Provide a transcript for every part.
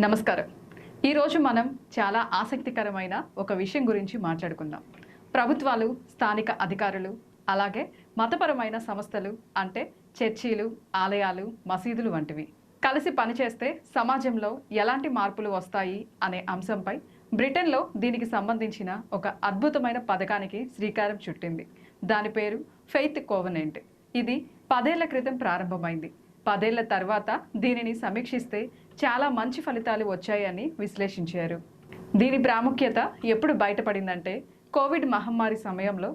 నమస్కారం. ఈరోజు మనం చాలా ఆసక్తికరమైన ఒక విషయం గురించి మాట్లాడుకుందాం. ప్రభుత్వాలు స్థానిక అధికారులు అలాగే మతపరమైన సంస్థలు అంటే చర్చీలు ఆలయాలు మసీదులు వంటివి. కలిసి పనిచేస్తే సమాజంలో ఎలాంటి మార్పులు వస్తాయి అనే అంశంపై బ్రిటన్లో దీనికి సంబంధించిన ఒక అద్భుతమైన పథకానికి శ్రీకారం చుట్టింది. దాని పేరు ఫెయిత్ కోవనెంట్. ఇది పదేళ్ళ క్రితం ప్రారంభమైంది. పదేళ్ళ తర్వాత దీనిని సమీక్షిస్తే చాలా మంచి ఫలితాలు వచ్చాయని విశ్లేషించారు. దీని ప్రాముఖ్యత ఎప్పుడు బయటపడిందంటే కోవిడ్ మహమ్మారి సమయంలో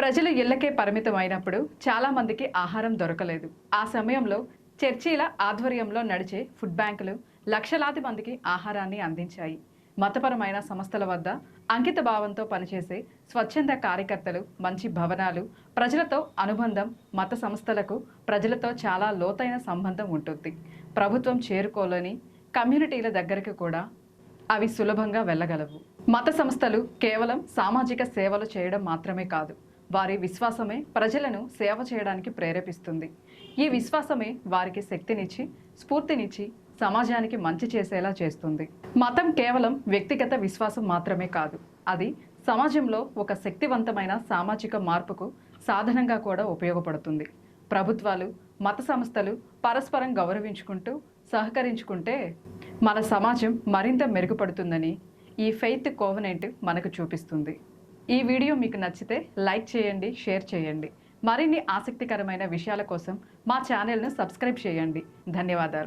ప్రజలు ఇళ్ళకే పరిమితం అయినప్పుడు చాలామందికి ఆహారం దొరకలేదు. ఆ సమయంలో చర్చీల ఆధ్వర్యంలో నడిచే ఫుడ్ బ్యాంకులు లక్షలాది మందికి ఆహారాన్ని అందించాయి. మతపరమైన సంస్థల వద్ద అంకిత భావంతో పనిచేసే స్వచ్ఛంద కార్యకర్తలు మంచి భవనాలు ప్రజలతో అనుబంధం మత సంస్థలకు ప్రజలతో చాలా లోతైన సంబంధం ఉంటుంది. ప్రభుత్వం చేరుకోలేని కమ్యూనిటీల దగ్గరికి కూడా అవి సులభంగా వెళ్ళగలవు. మత సంస్థలు కేవలం సామాజిక సేవలు చేయడం మాత్రమే కాదు వారి విశ్వాసమే ప్రజలను సేవ చేయడానికి ప్రేరేపిస్తుంది. ఈ విశ్వాసమే వారికి శక్తినిచ్చి స్ఫూర్తినిచ్చి సమాజానికి మంచి చేసేలా చేస్తుంది. మతం కేవలం వ్యక్తిగత విశ్వాసం మాత్రమే కాదు. అది సమాజంలో ఒక శక్తివంతమైన సామాజిక మార్పుకు సాధనంగా కూడా ఉపయోగపడుతుంది. ప్రభుత్వాలు మత సంస్థలు పరస్పరం గౌరవించుకుంటూ సహకరించుకుంటే మన సమాజం మరింత మెరుగుపడుతుందని ఈ ఫెయిత్ కోవనెంట్ మనకు చూపిస్తుంది. ఈ వీడియో మీకు నచ్చితే లైక్ చేయండి షేర్ చేయండి. మరిన్ని ఆసక్తికరమైన విషయాల కోసం మా ఛానల్ను సబ్స్క్రైబ్ చేయండి. ధన్యవాదాలు.